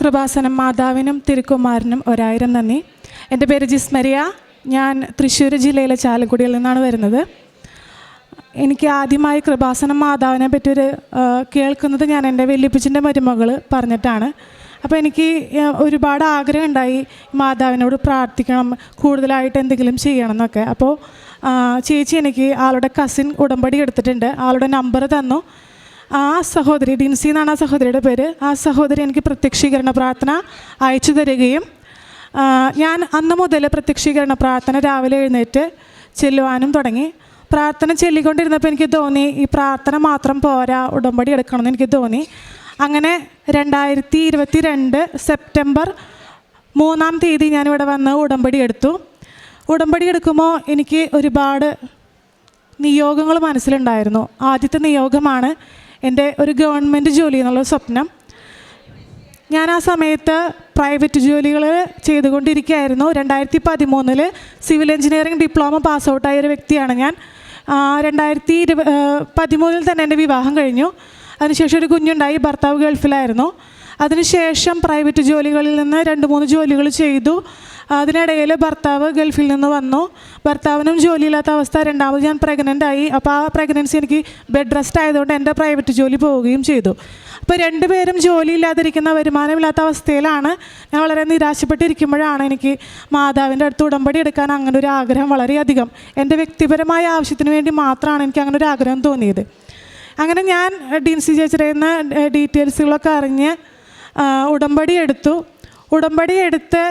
കൃപാസനം മാതാവിനും തിരുക്കുമാരനും ഒരായിരം നന്ദി. എന്റെ പേര് ജിസ്മരിയ. ഞാൻ തൃശ്ശൂർ ജില്ലയിലെ ചാലക്കുടിയിൽ നിന്നാണ് വരുന്നത്. എനിക്ക് ആദ്യമായി കൃപാസനം മാതാവിനെ പറ്റിയൊരു കേൾക്കുന്നത് ഞാൻ എന്റെ വെല്ലുപ്പിച്ചിന്റെ മരുമകൾ പറഞ്ഞിട്ടാണ്. അപ്പോൾ എനിക്ക് ഒരുപാട് ആഗ്രഹം ഉണ്ടായി മാതാവിനോട് പ്രാർത്ഥിക്കണം കൂടുതലായിട്ട് എന്തെങ്കിലും ചെയ്യണം എന്നൊക്കെ അപ്പോൾ ചേച്ചി എനിക്ക് ആളുടെ കസിൻ ഉടമ്പടി എടുത്തിട്ടുണ്ട്. ആളുടെ നമ്പർ തന്നു. ആ സഹോദരി ഡിൻസി എന്നാണ് ആ സഹോദരിയുടെ പേര്. ആ സഹോദരി എനിക്ക് പ്രത്യക്ഷീകരണ പ്രാർത്ഥന അയച്ചു തരികയും ഞാൻ അന്ന് മുതൽ പ്രത്യക്ഷീകരണ പ്രാർത്ഥന രാവിലെ എഴുന്നേറ്റ് ചെല്ലുവാനും തുടങ്ങി. പ്രാർത്ഥന ചൊല്ലിക്കൊണ്ടിരുന്നപ്പോൾ എനിക്ക് തോന്നി ഈ പ്രാർത്ഥന മാത്രം പോരാ ഉടമ്പടി എടുക്കണമെന്ന് എനിക്ക് തോന്നി. അങ്ങനെ രണ്ടായിരത്തി ഇരുപത്തി രണ്ട് സെപ്റ്റംബർ മൂന്നാം തീയതി ഞാനിവിടെ വന്ന് ഉടമ്പടി എടുത്തു. ഉടമ്പടി എടുക്കുമ്പോൾ എനിക്ക് ഒരുപാട് നിയോഗങ്ങൾ മനസ്സിലുണ്ടായിരുന്നു. ആദ്യത്തെ നിയോഗമാണ് എന്റെ ഒരു ഗവൺമെന്റ് ജോലി എന്നുള്ള സ്വപ്നം ഞാൻ ആ സമയത്ത് പ്രൈവറ്റ് ജോലികൾ ചെയ്തുകൊണ്ടിരിക്കുകയായിരുന്നു. രണ്ടായിരത്തി പതിമൂന്നിൽ സിവിൽ എഞ്ചിനീയറിംഗ് ഡിപ്ലോമ പാസ് ഔട്ടായ ഒരു വ്യക്തിയാണ് ഞാൻ. രണ്ടായിരത്തി ഇരുപ പതിമൂന്നിൽ തന്നെ എന്റെ വിവാഹം കഴിഞ്ഞു. അതിനുശേഷം ഒരു കുഞ്ഞുണ്ടായി ഭർത്താവ് ഗൾഫിലായിരുന്നു. അതിനുശേഷം പ്രൈവറ്റ് ജോലികളിൽ നിന്ന് രണ്ട് മൂന്ന് ജോലികൾ ചെയ്തു. അതിനിടയിൽ ഭർത്താവ് ഗൾഫിൽ നിന്ന് വന്നു. ഭർത്താവിനും ജോലിയില്ലാത്ത അവസ്ഥ. രണ്ടാമത് ഞാൻ പ്രഗ്നന്റ് ആയി. അപ്പോൾ ആ പ്രഗ്നൻസി എനിക്ക് ബെഡ് റെസ്റ്റ് ആയതുകൊണ്ട് എന്റെ പ്രൈവറ്റ് ജോലി പോവുകയും ചെയ്തു. അപ്പോൾ രണ്ടുപേരും ജോലിയില്ലാതിരിക്കുന്ന വരുമാനമില്ലാത്ത അവസ്ഥയിലാണ്. ഞാൻ വളരെ നിരാശപ്പെട്ടിരിക്കുമ്പോഴാണ് എനിക്ക് മാതാവിന്റെ അടുത്ത് ഉടമ്പടി എടുക്കാൻ അങ്ങനെ ഒരു ആഗ്രഹം വളരെയധികം. എന്റെ വ്യക്തിപരമായ ആവശ്യത്തിന് വേണ്ടി മാത്രമാണ് എനിക്ക് അങ്ങനെ ഒരു ആഗ്രഹം തോന്നിയത്. അങ്ങനെ ഞാൻ ഡിൻസി ചേച്ചിയുടെ നിന്ന് ഡീറ്റെയിൽസുകളൊക്കെ അറിഞ്ഞ് ഉടമ്പടി എടുത്തു. ഉടമ്പടി എടുത്ത്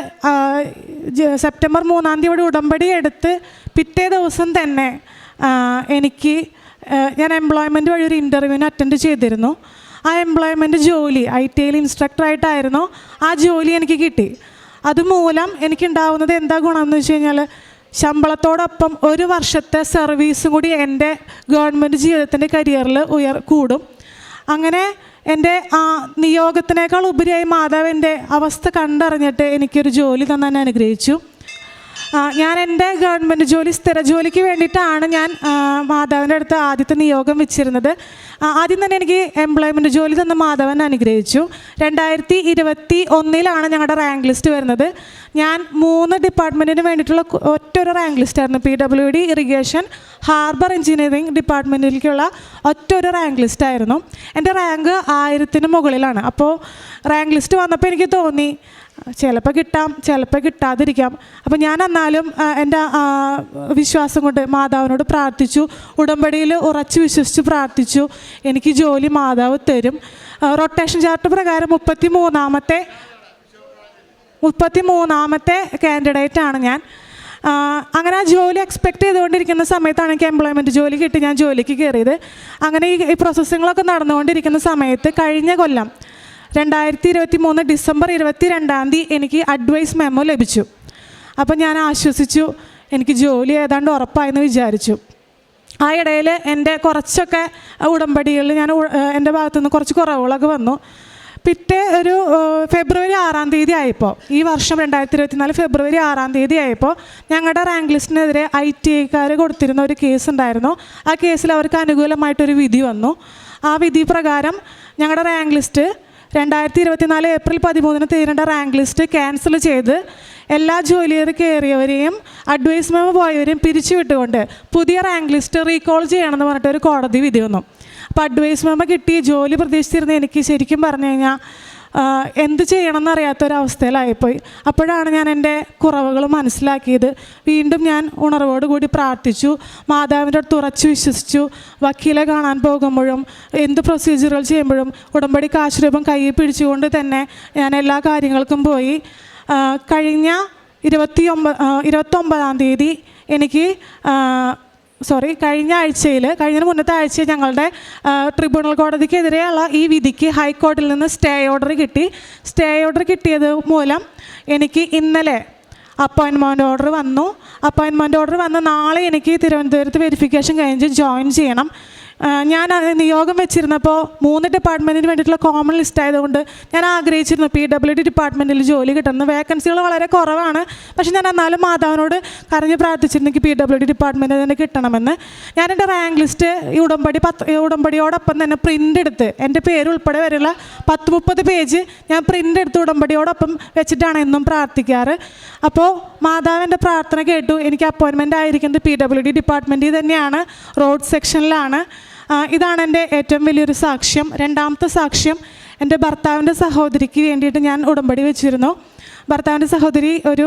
സെപ്റ്റംബർ മൂന്നാം തീയതി ഉടമ്പടി എടുത്ത് പിറ്റേ ദിവസം തന്നെ എനിക്ക് ഞാൻ എംപ്ലോയ്മെന്റ് വഴി ഒരു ഇന്റർവ്യൂവിന് അറ്റൻഡ് ചെയ്തിരുന്നു. ആ എംപ്ലോയ്മെന്റ് ജോലി ഐ ടി ഐയിൽ ഇൻസ്ട്രക്ടറായിട്ടായിരുന്നു ആ ജോലി എനിക്ക് കിട്ടി. അതുമൂലം എനിക്കുണ്ടാവുന്നത് എന്താ ഗുണമെന്ന് വെച്ച് കഴിഞ്ഞാൽ ശമ്പളത്തോടൊപ്പം ഒരു വർഷത്തെ സർവീസും കൂടി എന്റെ ഗവൺമെന്റ് ജീവിതത്തിന്റെ കരിയറിൽ ഉയർ കൂടും. അങ്ങനെ എന്റെ ആ നിയോഗത്തിനേക്കാൾ ഉപരിയായി മാതാവിന്റെ അവസ്ഥ കണ്ടറിഞ്ഞിട്ട് എനിക്കൊരു ജോലി തന്നെ അനുഗ്രഹിച്ചു. ഞാൻ എന്റെ ഗവൺമെന്റ് ജോലി സ്ഥിര ജോലിക്ക് വേണ്ടിയിട്ടാണ് ഞാൻ മാതാവിന്റെ അടുത്ത് ആദ്യത്തെ നിയോഗം വെച്ചിരുന്നത്. ആദ്യം തന്നെ എനിക്ക് എംപ്ലോയ്മെന്റ് ജോലി തന്ന മാധവൻ അനുഗ്രഹിച്ചു. രണ്ടായിരത്തി ഇരുപത്തി ഒന്നിലാണ് ഞങ്ങളുടെ റാങ്ക് ലിസ്റ്റ് വരുന്നത്. ഞാൻ മൂന്ന് ഡിപ്പാർട്ട്മെന്റിന് വേണ്ടിയിട്ടുള്ള ഒറ്റ ഒരു rank ലിസ്റ്റായിരുന്നു. P W D irrigation harbour engineering ഡിപ്പാർട്ട്മെന്റിലേക്കുള്ള ഒറ്റൊരു റാങ്ക് ലിസ്റ്റ് ആയിരുന്നു. എന്റെ റാങ്ക് ആയിരത്തിന് മുകളിലാണ്. അപ്പോൾ റാങ്ക് ലിസ്റ്റ് വന്നപ്പോൾ എനിക്ക് തോന്നി ചിലപ്പോൾ കിട്ടാം ചിലപ്പോൾ കിട്ടാതിരിക്കാം. അപ്പോൾ ഞാൻ എന്നാലും എന്റെ വിശ്വാസം കൊണ്ട് മാതാവിനോട് പ്രാർത്ഥിച്ചു. ഉടമ്പടിയിൽ ഉറച്ച് വിശ്വസിച്ച് പ്രാർത്ഥിച്ചു. എനിക്ക് ജോലി മാതാവ് തരും. റൊട്ടേഷൻ ചാർട്ട് പ്രകാരം മുപ്പത്തി മൂന്നാമത്തെ മുപ്പത്തി മൂന്നാമത്തെ കാൻഡിഡേറ്റ് ആണ് ഞാൻ. അങ്ങനെ ആ ജോലി എക്സ്പെക്ട് ചെയ്തുകൊണ്ടിരിക്കുന്ന സമയത്താണ് എനിക്ക് എംപ്ലോയ്മെന്റ് ജോലി കിട്ടി. ഞാൻ ജോലിക്ക് കയറിയത് അങ്ങനെ ഈ പ്രോസസ്സിങ്ങളൊക്കെ നടന്നുകൊണ്ടിരിക്കുന്ന സമയത്ത് കഴിഞ്ഞ കൊല്ലം രണ്ടായിരത്തി ഇരുപത്തി മൂന്ന് ഡിസംബർ ഇരുപത്തി രണ്ടാം തീയതി എനിക്ക് അഡ്വൈസ് മെമ്മോ ലഭിച്ചു. അപ്പം ഞാൻ ആശ്വസിച്ചു. എനിക്ക് ജോലി ഏതാണ്ട് ഉറപ്പായെന്ന് വിചാരിച്ചു. ആ ഇടയിൽ എന്റെ കുറച്ചൊക്കെ ഉടമ്പടികളിൽ ഞാൻ എന്റെ ഭാഗത്തുനിന്ന് കുറച്ച് കുറവുകളൊക്കെ വന്നു. പിറ്റേ ഒരു ഫെബ്രുവരി ആറാം തീയതി ആയപ്പോൾ ഈ വർഷം രണ്ടായിരത്തി ഇരുപത്തിനാല് ഫെബ്രുവരി ആറാം തീയതി ആയപ്പോൾ ഞങ്ങളുടെ റാങ്ക് ലിസ്റ്റിനെതിരെ ഐ ടി ഐക്കാർ കൊടുത്തിരുന്ന ഒരു കേസ് ഉണ്ടായിരുന്നു. ആ കേസിൽ അവർക്ക് അനുകൂലമായിട്ടൊരു വിധി വന്നു. ആ വിധി പ്രകാരം ഞങ്ങളുടെ റാങ്ക് ലിസ്റ്റ് രണ്ടായിരത്തി ഇരുപത്തിനാല് ഏപ്രിൽ പതിമൂന്നിന് തീരേണ്ട റാങ്ക് ലിസ്റ്റ് ക്യാൻസൽ ചെയ്ത് എല്ലാ ജോലിയർ കയറിയവരെയും അഡ്വൈസ് മെമ്മോ പോയവരെയും പിരിച്ചുവിട്ടുകൊണ്ട് പുതിയ റാങ്ക് ലിസ്റ്റ് റീകോൾ ചെയ്യണമെന്ന് പറഞ്ഞിട്ട് ഒരു കോടതി വിധി വന്നു. അപ്പോൾ അഡ്വൈസ് മെമ്മോ കിട്ടി ജോലി പ്രതീക്ഷിച്ചിരുന്ന എനിക്ക് ശരിക്കും പറഞ്ഞു കഴിഞ്ഞാൽ എന്ത് ചെയ്യണമെന്ന് അറിയാത്തൊരവസ്ഥയിലായിപ്പോയി. അപ്പോഴാണ് ഞാൻ എന്റെ കുറവുകൾ മനസ്സിലാക്കിയത്. വീണ്ടും ഞാൻ ഉണർവോട് കൂടി പ്രാർത്ഥിച്ചു. മാതാവിന്റെ അടുത്ത് ഉറച്ചു വിശ്വസിച്ചു. വക്കീലെ കാണാൻ പോകുമ്പോഴും എന്ത് പ്രൊസീജിയറുകൾ ചെയ്യുമ്പോഴും ഉടമ്പടി കാശ് രൂപം കയ്യിൽ പിടിച്ചുകൊണ്ട് തന്നെ ഞാൻ എല്ലാ കാര്യങ്ങൾക്കും പോയി. കഴിഞ്ഞ ഇരുപത്തി ഒമ്പ ഇരുപത്തൊമ്പതാം തീയതി എനിക്ക് സോറി കഴിഞ്ഞ ആഴ്ചയിൽ കഴിഞ്ഞ മുന്നത്തെ ആഴ്ച ഞങ്ങളുടെ ട്രിബ്യൂണൽ കോടതിക്കെതിരെയുള്ള ഈ വിധിക്ക് ഹൈക്കോടതിയിൽ നിന്ന് സ്റ്റേ ഓർഡർ കിട്ടി. സ്റ്റേ ഓർഡർ കിട്ടിയത് മൂലം എനിക്ക് ഇന്നലെ അപ്പോയിൻമെന്റ് ഓർഡർ വന്നു. അപ്പോയിൻമെന്റ് ഓർഡർ വന്ന് നാളെ എനിക്ക് തിരുവനന്തപുരത്ത് വെരിഫിക്കേഷൻ കഴിഞ്ഞ് ജോയിൻ ചെയ്യണം. ഞാൻ നിയോഗം വെച്ചിരുന്നപ്പോൾ മൂന്ന് ഡിപ്പാർട്ട്മെന്റിന് വേണ്ടിയിട്ടുള്ള കോമൺ ലിസ്റ്റ് ആയതുകൊണ്ട് ഞാൻ ആഗ്രഹിച്ചിരുന്നു പി ഡബ്ല്യു ഡി ഡിപ്പാർട്ട്മെന്റിൽ ജോലി കിട്ടുന്നത് വേക്കൻസികൾ വളരെ കുറവാണ്. പക്ഷേ ഞാൻ എന്നാലും മാതാവിനോട് കരഞ്ഞ് പ്രാർത്ഥിച്ചിരുന്നു എനിക്ക് പി ഡബ്ല്യു ഡി ഡിപ്പാർട്ട്മെന്റ് തന്നെ കിട്ടണമെന്ന്. ഞാൻ എന്റെ റാങ്ക് ലിസ്റ്റ് ഈ ഉടമ്പടി പത്ത് ഉടമ്പടിയോടൊപ്പം തന്നെ പ്രിന്റ് എടുത്ത് എന്റെ പേര് ഉൾപ്പെടെ വരെയുള്ള പത്ത് മുപ്പത് പേജ് ഞാൻ പ്രിന്റ് എടുത്ത് ഉടമ്പടിയോടൊപ്പം വെച്ചിട്ടാണ് എന്നും പ്രാർത്ഥിക്കാറ്. അപ്പോൾ മാതാവിന്റെ പ്രാർത്ഥന കേട്ടു. എനിക്ക് അപ്പോയിൻമെന്റ് ആയിരിക്കുന്നത് പി ഡബ്ല്യു ഡി ഡിപ്പാർട്ട്മെന്റിൽ തന്നെയാണ്. റോഡ് സെക്ഷനിലാണ്. ഇതാണ് എന്റെ ഏറ്റവും വലിയൊരു സാക്ഷ്യം. രണ്ടാമത്തെ സാക്ഷ്യം എന്റെ ഭർത്താവിന്റെ സഹോദരിക്ക് വേണ്ടിയിട്ട് ഞാൻ ഉടമ്പടി വെച്ചിരുന്നു. ഭർത്താവിന്റെ സഹോദരി ഒരു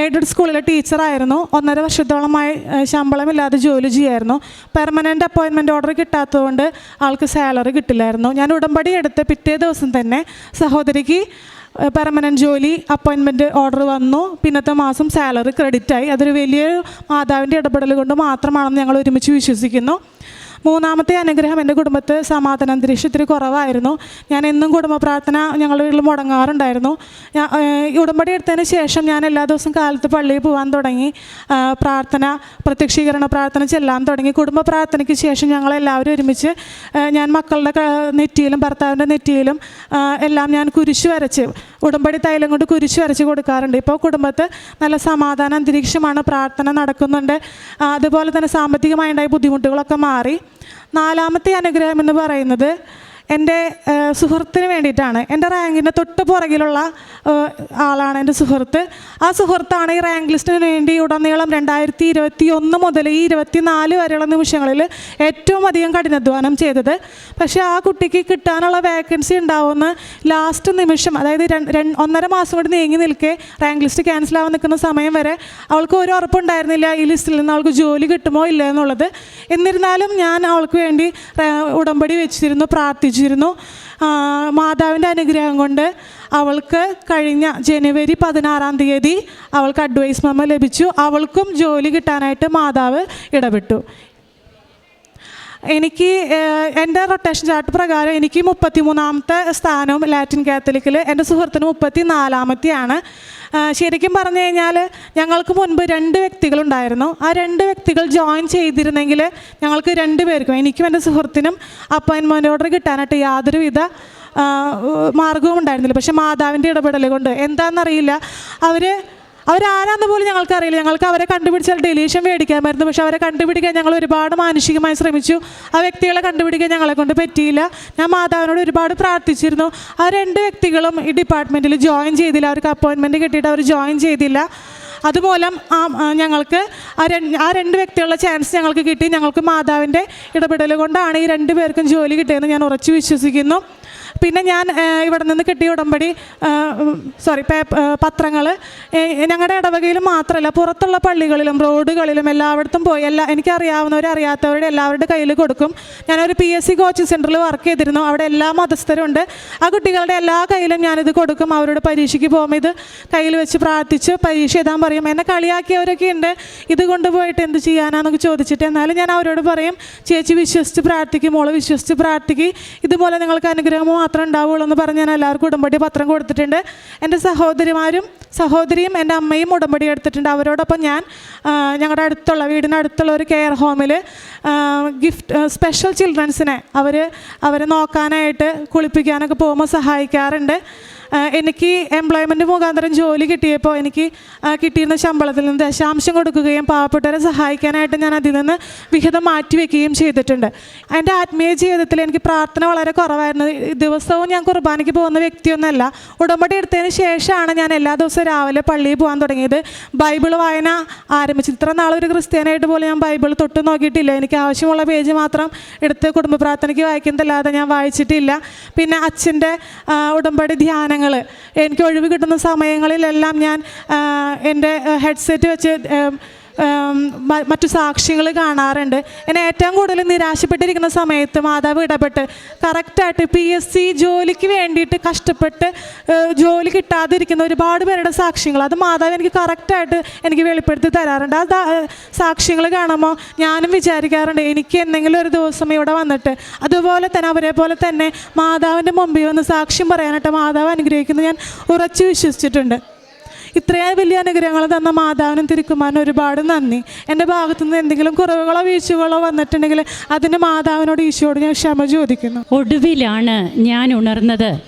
എയ്ഡഡ് സ്കൂളിലെ ടീച്ചറായിരുന്നു ഒന്നര വർഷത്തോളമായി ശമ്പളമില്ലാതെ ജോലി ചെയ്യായിരുന്നു. പെർമനന്റ് അപ്പോയിൻമെന്റ് ഓർഡർ കിട്ടാത്തതുകൊണ്ട് ആൾക്ക് സാലറി കിട്ടില്ലായിരുന്നു. ഞാൻ ഉടമ്പടി എടുത്ത് പിറ്റേ ദിവസം തന്നെ സഹോദരിക്ക് പെർമനന്റ് ജോലി അപ്പോയിൻമെന്റ് ഓർഡർ വന്നു. പിന്നത്തെ മാസം സാലറി ക്രെഡിറ്റായി അതൊരു വലിയ മാതാവിന്റെ ഇടപെടൽ കൊണ്ട് മാത്രമാണെന്ന് ഞങ്ങൾ ഒരുമിച്ച് വിശ്വസിക്കുന്നു. മൂന്നാമത്തെ അനുഗ്രഹം എന്റെ കുടുംബത്തെ സമാധാന അന്തരീക്ഷം ഇത്തിരി കുറവായിരുന്നു. ഞാൻ എന്നും കുടുംബ പ്രാർത്ഥന ഞങ്ങളുടെ വീട്ടിൽ മുടങ്ങാറുണ്ടായിരുന്നു. ഉടമ്പടി എടുത്തതിന് ശേഷം ഞാൻ എല്ലാ ദിവസവും കാലത്ത് പള്ളിയിൽ പോകാൻ തുടങ്ങി. പ്രാർത്ഥന പ്രത്യക്ഷീകരണ പ്രാർത്ഥന ചെല്ലാൻ തുടങ്ങി. കുടുംബ പ്രാർത്ഥനയ്ക്ക് ശേഷം ഞങ്ങളെല്ലാവരും ഒരുമിച്ച് ഞാൻ മക്കളുടെ നെറ്റിയിലും ഭർത്താവിന്റെ നെറ്റിയിലും എല്ലാം ഞാൻ കുരിശ് വരച്ച് ഉടമ്പടി തൈലം കൊണ്ട് കുരിശ് വരച്ച് കൊടുക്കാറുണ്ട്. ഇപ്പോൾ കുടുംബത്ത് നല്ല സമാധാന അന്തരീക്ഷമാണ് പ്രാർത്ഥന നടക്കുന്നുണ്ട്. അതുപോലെ തന്നെ സാമ്പത്തികമായി ഉണ്ടായ ബുദ്ധിമുട്ടുകളൊക്കെ മാറി. നാലാമത്തെ അനുഗ്രഹം എന്ന് പറയുന്നത് എന്റെ സുഹൃത്തിന് വേണ്ടിയിട്ടാണ്. എന്റെ റാങ്കിന്റെ തൊട്ട് പുറകിലുള്ള ആളാണ് എന്റെ സുഹൃത്ത്. ആ സുഹൃത്താണ് ഈ റാങ്ക് ലിസ്റ്റിന് വേണ്ടി ഉടനീളം രണ്ടായിരത്തി ഇരുപത്തി ഒന്ന് മുതൽ ഈ ഇരുപത്തി നാല് വരെയുള്ള നിമിഷങ്ങളിൽ ഏറ്റവും അധികം കഠിനാധ്വാനം ചെയ്തത്. പക്ഷേ ആ കുട്ടിക്ക് കിട്ടാനുള്ള വേക്കൻസി ഉണ്ടാവുന്ന ലാസ്റ്റ് നിമിഷം അതായത് ഒന്നര മാസം കൂടി നീങ്ങി നിൽക്കെ റാങ്ക് ലിസ്റ്റ് ക്യാൻസൽ ആവാൻ നിൽക്കുന്ന സമയം വരെ അവൾക്ക് ഒരു ഉറപ്പുണ്ടായിരുന്നില്ല ഈ ലിസ്റ്റിൽ നിന്ന് അവൾക്ക് ജോലി കിട്ടുമോ ഇല്ല എന്നുള്ളത്. എന്നിരുന്നാലും ഞാൻ അവൾക്ക് വേണ്ടി ഉടമ്പടി വെച്ചിരുന്നു പ്രാർത്ഥിച്ചിരുന്നു ആ, മാതാവിന്റെ അനുഗ്രഹം കൊണ്ട് അവൾക്ക് കഴിഞ്ഞ ജനുവരി പതിനാറാം തീയതി അവൾക്ക് അഡ്വൈസ് മെമ്മ ലഭിച്ചു. അവൾക്കും ജോലി കിട്ടാനായിട്ട് മാതാവ് ഇടപെട്ടു. എനിക്ക് എന്റെ റൊട്ടേഷൻ ചാർട്ട് പ്രകാരം എനിക്ക് മുപ്പത്തി മൂന്നാമത്തെ സ്ഥാനവും ലാറ്റിൻ കാത്തലിക്കിൽ എന്റെ സുഹൃത്തിന് മുപ്പത്തി നാലാമത്തെയാണ് ശരിക്കും പറഞ്ഞു കഴിഞ്ഞാൽ ഞങ്ങൾക്ക് മുൻപ് രണ്ട് വ്യക്തികളുണ്ടായിരുന്നു ആ രണ്ട് വ്യക്തികൾ ജോയിൻ ചെയ്തിരുന്നെങ്കിൽ ഞങ്ങൾക്ക് രണ്ട് പേർക്കും എനിക്കും എന്റെ സുഹൃത്തിനും അപ്പോയിൻമെന്റ് ഓർഡർ കിട്ടാനായിട്ട് യാതൊരുവിധ മാർഗവും ഉണ്ടായിരുന്നില്ല. പക്ഷെ മാതാവിന്റെ ഇടപെടൽ കൊണ്ട് എന്താണെന്നറിയില്ല. അവർ അവരാരാന്ന് പോലും ഞങ്ങൾക്കറിയില്ല ഞങ്ങൾക്ക് അവരെ കണ്ടുപിടിച്ചാൽ ഡെലീഷൻ മേടിക്കാമായിരുന്നു പക്ഷെ അവരെ കണ്ടുപിടിക്കാൻ ഞങ്ങൾ ഒരുപാട് മാനുഷികമായി ശ്രമിച്ചു. ആ വ്യക്തികളെ കണ്ടുപിടിക്കാൻ ഞങ്ങളെ കൊണ്ട് പറ്റിയില്ല. ഞാൻ മാതാവിനോട് ഒരുപാട് പ്രാർത്ഥിച്ചിരുന്നു. ആ രണ്ട് വ്യക്തികളും ഈ ഡിപ്പാർട്ട്മെന്റിൽ ജോയിൻ ചെയ്തില്ല. അവർക്ക് അപ്പോയിൻമെന്റ് കിട്ടിയിട്ട് അവർ ജോയിൻ ചെയ്തില്ല. അതുമൂലം ആ ഞങ്ങൾക്ക് ആ രണ്ട് ആ രണ്ട് വ്യക്തികളുടെ ചാൻസ് ഞങ്ങൾക്ക് കിട്ടി. ഞങ്ങൾക്ക് മാതാവിന്റെ ഇടപെടൽ കൊണ്ടാണ് ഈ രണ്ട് പേർക്കും ജോലി കിട്ടിയതെന്ന് ഞാൻ ഉറച്ചു വിശ്വസിക്കുന്നു. പിന്നെ ഞാൻ ഇവിടെ നിന്ന് കിട്ടിയ ഉടമ്പടി സോറി പത്രങ്ങൾ ഞങ്ങളുടെ ഇടവകയിൽ മാത്രമല്ല പുറത്തുള്ള പള്ളികളിലും റോഡുകളിലും എല്ലായിടത്തും പോയി. എല്ലാ എനിക്കറിയാവുന്നവരും അറിയാത്തവരുടെ എല്ലാവരുടെ കയ്യിൽ കൊടുക്കും. ഞാനൊരു പി എസ് സി കോച്ചിങ് സെന്ററിൽ വർക്ക് ചെയ്തിരുന്നു. അവിടെ എല്ലാ മതസ്ഥരുണ്ട് ആ കുട്ടികളുടെ എല്ലാ കയ്യിലും ഞാനിത് കൊടുക്കും. അവരുടെ പരീക്ഷയ്ക്ക് പോകുമ്പോൾ ഇത് കയ്യിൽ വെച്ച് പ്രാർത്ഥിച്ച് പരീക്ഷ എഴുതാൻ പറയും. എന്നെ കളിയാക്കിയവരൊക്കെ ഉണ്ട്. ഇത് കൊണ്ടുപോയിട്ട് എന്ത് ചെയ്യാനാന്നൊക്കെ ചോദിച്ചിട്ട് എന്നാലും ഞാൻ അവരോട് പറയും ചേച്ചി വിശ്വസിച്ച് പ്രാർത്ഥിക്കും മോൾ വിശ്വസിച്ച് പ്രാർത്ഥിക്കും. ഇതുപോലെ നിങ്ങൾക്ക് അനുഗ്രഹം മാത്രം ഉണ്ടാവുള്ളൂ എന്ന് പറഞ്ഞ് ഞാൻ എല്ലാവർക്കും ഉടമ്പടി പത്രം കൊടുത്തിട്ടുണ്ട്. എന്റെ സഹോദരിമാരും സഹോദരിയും എന്റെ അമ്മയും ഉടമ്പടി എടുത്തിട്ടുണ്ട്. അവരോടൊപ്പം ഞാൻ ഞങ്ങളുടെ അടുത്തുള്ള വീടിനടുത്തുള്ള ഒരു കെയർ ഹോമിൽ ഗിഫ്റ്റ് സ്പെഷ്യൽ ചിൽഡ്രൻസിനെ അവർ അവരെ നോക്കാനായിട്ട് കുളിപ്പിക്കാനൊക്കെ പോകുമ്പോൾ സഹായിക്കാറുണ്ട്. എനിക്ക് എംപ്ലോയ്മെന്റ് മുഖാന്തരം ജോലി കിട്ടിയപ്പോൾ എനിക്ക് കിട്ടിയിരുന്ന ശമ്പളത്തിൽ നിന്ന് ദശാംശം കൊടുക്കുകയും പാവപ്പെട്ടവരെ സഹായിക്കാനായിട്ട് ഞാൻ അതിൽ നിന്ന് വിഹിതം മാറ്റിവെക്കുകയും ചെയ്തിട്ടുണ്ട്. എന്റെ ആത്മീയ ജീവിതത്തിൽ എനിക്ക് പ്രാർത്ഥന വളരെ കുറവായിരുന്നു. ദിവസവും ഞാൻ കുർബാനയ്ക്ക് പോകുന്ന വ്യക്തിയൊന്നുമല്ല ഉടമ്പടി എടുത്തതിന് ശേഷമാണ് ഞാൻ എല്ലാ ദിവസവും രാവിലെ പള്ളിയിൽ പോകാൻ തുടങ്ങിയത്. ബൈബിൾ വായന ആരംഭിച്ചു ഇത്ര നാളൊരു ക്രിസ്ത്യാനായിട്ട് പോലും ഞാൻ ബൈബിൾ തൊട്ട് നോക്കിയിട്ടില്ല. എനിക്ക് ആവശ്യമുള്ള പേജ് മാത്രം എടുത്ത് കുടുംബ പ്രാർത്ഥനയ്ക്ക് വായിക്കുന്നതല്ലാതെ ഞാൻ വായിച്ചിട്ടില്ല. പിന്നെ അച്ഛന്റെ ഉടമ്പടി ഉടമ്പടി ധ്യാനങ്ങൾ എനിക്ക് ഒഴിവ് കിട്ടുന്ന സമയങ്ങളിലെല്ലാം ഞാൻ എന്റെ ഹെഡ്സെറ്റ് വെച്ച് മറ്റു സാക്ഷ്യങ്ങൾ കാണാറുണ്ട്. എന്നെ ഏറ്റവും കൂടുതൽ നിരാശപ്പെട്ടിരിക്കുന്ന സമയത്ത് മാതാവ് ഇടപെട്ട് കറക്റ്റായിട്ട് പി എസ് സി ജോലിക്ക് വേണ്ടിയിട്ട് കഷ്ടപ്പെട്ട് ജോലി കിട്ടാതിരിക്കുന്ന ഒരുപാട് പേരുടെ സാക്ഷ്യങ്ങൾ അത് മാതാവ് എനിക്ക് കറക്റ്റായിട്ട് എനിക്ക് വെളിപ്പെടുത്തി തരാറുണ്ട്. ആ സാക്ഷ്യങ്ങൾ കാണുമ്പോൾ ഞാനും വിചാരിക്കാറുണ്ട് എനിക്ക് എന്തെങ്കിലും ഒരു ദിവസം ഇവിടെ വന്നിട്ട് അതുപോലെ തന്നെ അവരെ പോലെ തന്നെ മാതാവിന്റെ മുമ്പിൽ വന്ന് സാക്ഷ്യം പറയാനായിട്ട് മാതാവ് അനുഗ്രഹിക്കുന്നത് ഞാൻ ഉറച്ചു വിശ്വസിച്ചിട്ടുണ്ട്. ഇത്രയും വലിയ അനുഗ്രഹങ്ങൾ തന്ന മാതാവിനും തിരുക്കുമാരനും ഒരുപാട് നന്ദി. എന്റെ ഭാഗത്തുനിന്ന് എന്തെങ്കിലും കുറവുകളോ വീഴ്ചകളോ വന്നിട്ടുണ്ടെങ്കിൽ അതിന് മാതാവിനോട് ഈശോയോട് ഞാൻ ക്ഷമ ചോദിക്കുന്നു. ഒടുവിലാണ് ഞാൻ ഉണർന്നത്.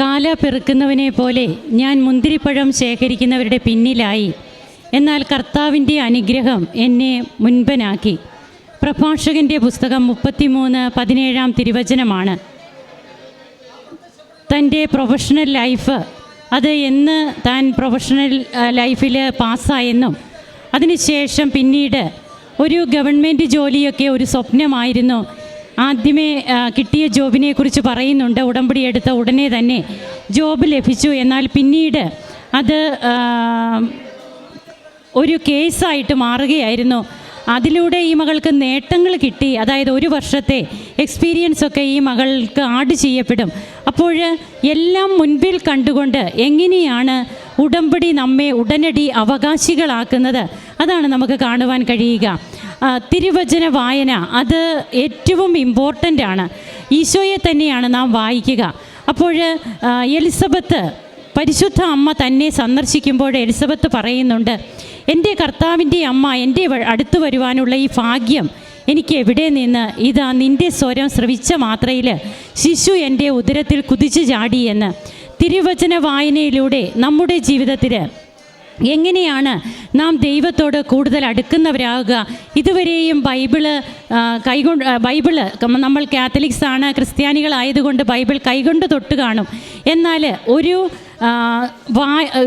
കാല പെറുക്കുന്നവനെ പോലെ ഞാൻ മുന്തിരിപ്പഴം ശേഖരിക്കുന്നവരുടെ പിന്നിലായി. എന്നാൽ കർത്താവിന്റെ അനുഗ്രഹം എന്നെ മുൻപനാക്കി. പ്രഭാഷകന്റെ പുസ്തകം മുപ്പത്തിമൂന്ന് പതിനേഴാം തിരുവചനമാണ്. തന്റെ പ്രൊഫഷണൽ ലൈഫ് അത് എന്ന് താൻ പ്രൊഫഷണൽ ലൈഫിൽ പാസ്സായെന്നും അതിനുശേഷം പിന്നീട് ഒരു ഗവൺമെന്റ് ജോലിയൊക്കെ ഒരു സ്വപ്നമായിരുന്നു. ആദ്യമേ കിട്ടിയ ജോബിനെക്കുറിച്ച് പറയുന്നുണ്ട്. ഉടമ്പടി എടുത്ത ഉടനെ തന്നെ ജോബ് ലഭിച്ചു. എന്നാൽ പിന്നീട് അത് ഒരു കേസായിട്ട് മാറുകയായിരുന്നു. അതിലൂടെ ഈ മകൾക്ക് നേട്ടങ്ങൾ കിട്ടി. അതായത് ഒരു വർഷത്തെ എക്സ്പീരിയൻസ് ഒക്കെ ഈ മകൾക്ക് ആഡ് ചെയ്യപ്പെടും. അപ്പോൾ എല്ലാം മുൻപിൽ കണ്ടുകൊണ്ട് എങ്ങനെയാണ് ഉടമ്പടി നമ്മെ ഉടനടി അവകാശികളാക്കുന്നത്? അതാണ് നമുക്ക് കാണുവാൻ കഴിയുക. തിരുവചന വായന അത് ഏറ്റവും ഇമ്പോർട്ടന്റ് ആണ്. ഈശോയെ തന്നെയാണ് നാം വായിക്കുക. അപ്പോൾ എലിസബത്ത് പരിശുദ്ധ അമ്മ തന്നെ സന്ദർശിക്കുമ്പോൾ എലിസബത്ത് പറയുന്നുണ്ട് എന്റെ കർത്താവിന്റെ അമ്മ എന്റെ അടുത്ത് വരുവാനുള്ള ഈ ഭാഗ്യം എനിക്ക് എവിടെ നിന്ന്? ഇതാ നിന്റെ സ്വരം ശ്രവിച്ച മാത്രയിൽ ശിശു എന്റെ ഉദരത്തിൽ കുതിച്ചു ചാടി എന്ന്. തിരുവചന വായനയിലൂടെ നമ്മുടെ ജീവിതത്തിൽ എങ്ങനെയാണ് നാം ദൈവത്തോട് കൂടുതൽ അടുക്കുന്നവരാകുക? ഇതുവരെയും ബൈബിൾ കൈകൊണ്ട് ബൈബിൾ നമ്മൾ കാത്തലിക്സ് ആണ് ക്രിസ്ത്യാനികളായതുകൊണ്ട് ബൈബിൾ കൈകൊണ്ട് തൊട്ട് കാണും. എന്നാൽ ഒരു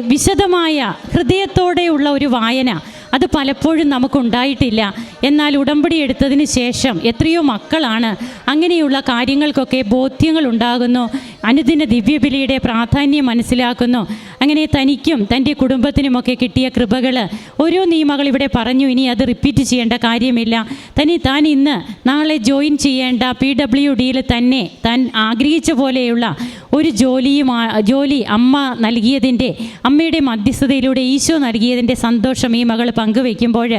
വിശദമായ ഹൃദയത്തോടെയുള്ള ഒരു വായന അത് പലപ്പോഴും നമുക്കുണ്ടായിട്ടില്ല. എന്നാൽ ഉടമ്പടി എടുത്തതിന് ശേഷം എത്രയോ മക്കളാണ് അങ്ങനെയുള്ള കാര്യങ്ങൾക്കൊക്കെ ബോധ്യങ്ങൾ ഉണ്ടാകുന്നു. അനുദിന ദിവ്യബലിയുടെ പ്രാധാന്യം മനസ്സിലാക്കുന്നു. അങ്ങനെ തനിക്കും തന്റെ കുടുംബത്തിനുമൊക്കെ കിട്ടിയ കൃപകൾ ഓരോ നിയമങ്ങൾ ഇവിടെ പറഞ്ഞു. ഇനി അത് റിപ്പീറ്റ് ചെയ്യേണ്ട കാര്യമില്ല. തനി താൻ ഇന്ന് നാളെ ജോയിൻ ചെയ്യേണ്ട പി ഡബ്ല്യു ഡിയിൽ തന്നെ താൻ ആഗ്രഹിച്ച പോലെയുള്ള ഒരു ജോലിയും ജോലി അമ്മ നൽകിയതിന്റെ അമ്മയുടെ മധ്യസ്ഥതയിലൂടെ ഈശോ നൽകിയതിന്റെ സന്തോഷം ഈ മകൾ പങ്കുവെക്കുമ്പോൾ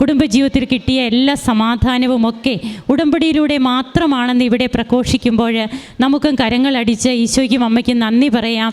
കുടുംബജീവിതത്തിൽ കിട്ടിയ എല്ലാ സമാധാനവും ഒക്കെ ഉടമ്പടിയിലൂടെ മാത്രമാണെന്ന് ഇവിടെ പ്രഘോഷിക്കുമ്പോൾ നമുക്കും കരങ്ങളടിച്ച് ഈശോയ്ക്കും അമ്മയ്ക്കും നന്ദി പറയാം.